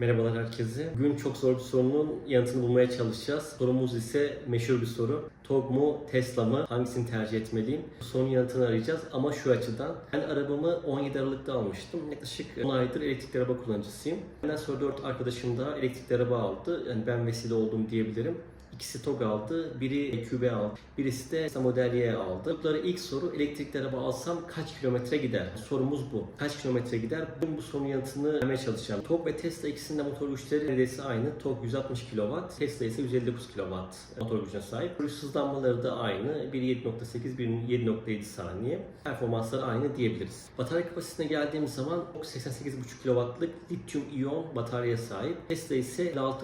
Merhabalar herkese. Bugün çok zor bir sorunun yanıtını bulmaya çalışacağız. Sorumuz ise meşhur bir soru. TOG mu, Tesla mı? Hangisini tercih etmeliyim? Bu yanıtını arayacağız ama şu açıdan. Ben arabamı 17 Aralık'ta almıştım. Yaklaşık 10 aydır elektrikli araba kullanıcısıyım. Benden sonra 4 arkadaşım da elektrikli araba aldı. Yani ben vesile oldum diyebilirim. İkisi TOG aldı, biri QB aldı, birisi de Y aldı. Bunları ilk soru elektrikli araba alsam kaç kilometre gider? Sorumuz bu. Kaç kilometre gider? Bugün bu sorunun yanıtını vermeye çalışacağım. TOG ve Tesla ikisinin de motor güçleri neredeyse aynı. TOG 160 kW, Tesla ise 159 kW motor gücüne sahip. Hız hızlanmaları da aynı. Biri 7.8, biri 7.7 saniye. Performansları aynı diyebiliriz. Batarya kapasitesine geldiğimiz zaman 88,5 kW'lık lityum iyon bataryaya sahip. Tesla ise 6,5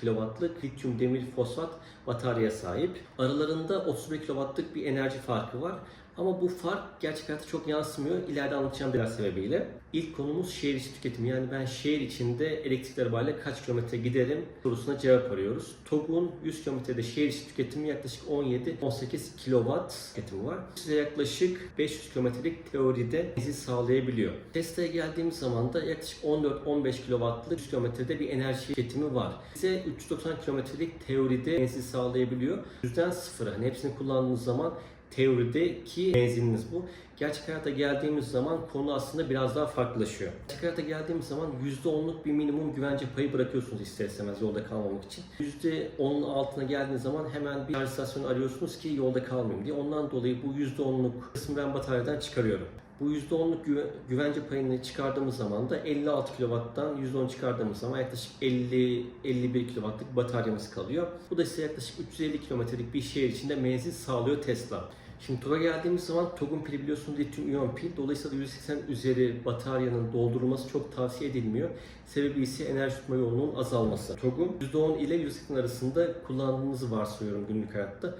kW'lık lityum demir fosfat bataryaya sahip. Aralarında 31 kW'lık bir enerji farkı var. Ama bu fark gerçek hayatta çok yansımıyor. İleride anlatacağım biraz sebebiyle. İlk konumuz şehir içi tüketimi. Yani ben şehir içinde elektrikli arabayla kaç kilometre giderim sorusuna cevap arıyoruz. TOG'un 100 kilometrede şehir içi tüketimi yaklaşık 17-18 kilowatt tüketimi var. Size yaklaşık 500 kilometrelik teoride bizi sağlayabiliyor. Tesla'ya geldiğimiz zaman da yaklaşık 14-15 kilowattlık 100 kilometrede bir enerji tüketimi var. Bize 390 kilometrelik teoride menzil sağlayabiliyor. Yüzden sıfıra. Hani hepsini kullandığınız zaman teorideki menziliniz bu. Gerçek hayata geldiğimiz zaman konu aslında biraz daha farklılaşıyor. Gerçek hayata geldiğimiz zaman %10'luk bir minimum güvence payı bırakıyorsunuz ister istemez yolda kalmamak için. %10'un altına geldiğiniz zaman hemen bir şarj arıyorsunuz ki yolda kalmayayım diye. Ondan dolayı bu %10'luk kısmı ben bataryadan çıkarıyorum. Bu %10'luk güve- güvence payını çıkardığımız zaman da 56 kW'dan %10 çıkardığımız zaman yaklaşık 50-51 kW'lık bataryamız kalıyor. Bu da size yaklaşık 350 kilometrelik bir şehir içinde menzil sağlıyor Tesla. Şimdi TOG'a geldiğimiz zaman TOG'un pili biliyorsunuz lityum iyon pil. Dolayısıyla 180 üzeri bataryanın doldurulması çok tavsiye edilmiyor. Sebebi ise enerji tutma yoğunluğunun azalması. TOG'un %10 ile 180 arasında kullandığınızı varsayıyorum günlük hayatta.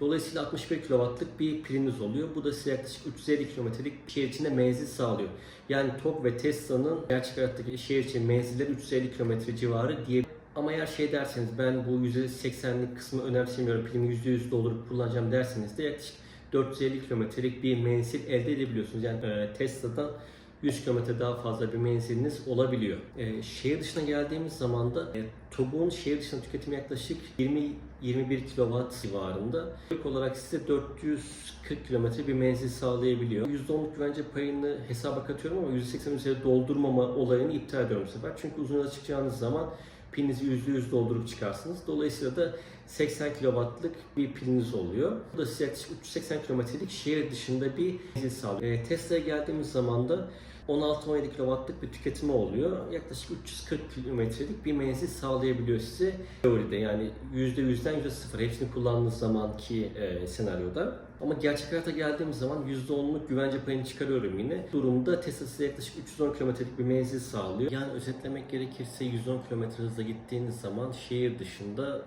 Dolayısıyla 61 kW'lık bir piliniz oluyor. Bu da size yaklaşık 350 kilometrelik şehir içinde menzil sağlıyor. Yani TOG ve Tesla'nın gerçek hayattaki şehir içi menzilleri 350 kilometre civarı diye ama eğer şey derseniz ben bu %80'lik kısmı önemsemiyorum, pilimi %100 doldurup kullanacağım derseniz de yaklaşık 450 kilometrelik bir menzil elde edebiliyorsunuz. Yani e, Tesla'dan 100 kilometre daha fazla bir menziliniz olabiliyor. E, şehir dışına geldiğimiz zaman da e, TOG'un şehir dışına tüketimi yaklaşık 20-21 kW civarında. İlk olarak size 440 kilometre bir menzil sağlayabiliyor. %10'luk güvence payını hesaba katıyorum ama %80 üzeri doldurmama olayını iptal ediyorum bu sefer. Çünkü uzun yola çıkacağınız zaman pilinizi %100 doldurup çıkarsınız. Dolayısıyla da 80 kW'lık bir piliniz oluyor. Bu da size yaklaşık 380 kilometrelik şehir dışında bir menzil sağlıyor. E, Tesla'ya geldiğimiz zaman da 16-17 kW'lık bir tüketimi oluyor. Yaklaşık 340 kilometrelik bir menzil sağlayabiliyor size teoride. Yani %100'den %0 hepsini kullandığınız zamanki e, senaryoda. Ama gerçek hayata geldiğimiz zaman %10'luk güvence payını çıkarıyorum yine. Durumda Tesla size yaklaşık 310 kilometrelik bir menzil sağlıyor. Yani özetlemek gerekirse 110 kilometre hızla gittiğiniz zaman şehir dışında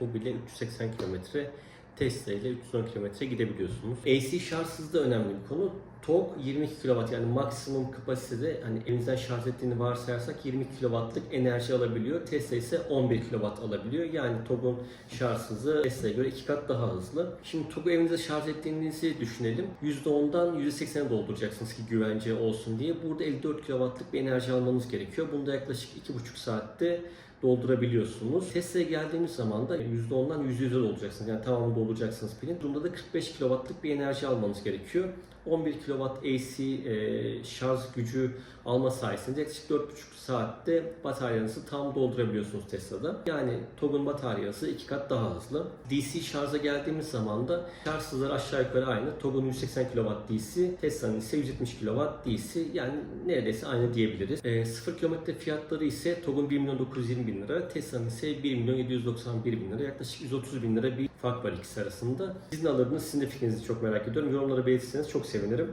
e, ile 380 kilometre Tesla ile 310 kilometre gidebiliyorsunuz. AC şarjsız da önemli bir konu. TOG 22 kW yani maksimum kapasitede hani elinizden şarj ettiğini varsayarsak 22 kW'lık enerji alabiliyor. Tesla ise 11 kW alabiliyor. Yani TOG'un şarj hızı Tesla'ya göre 2 kat daha hızlı. Şimdi TOG'u evinizde şarj ettiğinizi düşünelim. %10'dan %80'e dolduracaksınız ki güvence olsun diye. Burada 54 kW'lık bir enerji almanız gerekiyor. Bunda yaklaşık 2,5 saatte doldurabiliyorsunuz. Tesla'ya geldiğimiz zaman da %10'dan %100'e dolduracaksınız. Yani tamamını dolduracaksınız pilin. Bunda da 45 kW'lık bir enerji almanız gerekiyor. 11 kW AC e, şarj gücü alma sayesinde yaklaşık 4,5 saatte bataryanızı tam doldurabiliyorsunuz Tesla'da. Yani TOG'un bataryası iki kat daha hızlı. DC şarja geldiğimiz zaman da şarj hızları aşağı yukarı aynı. TOG'un 180 kW DC, Tesla'nın ise 170 kW DC. Yani neredeyse aynı diyebiliriz. E, 0 kilometre fiyatları ise TOG'un 1 milyon 920 bin lira, Tesla'nın ise 1 milyon 791 bin lira. Yaklaşık 130 bin lira bir fark var ikisi arasında. Sizin alırdınız, sizin de fikrinizi çok merak ediyorum. Yorumlara belirtirseniz çok sevinirim.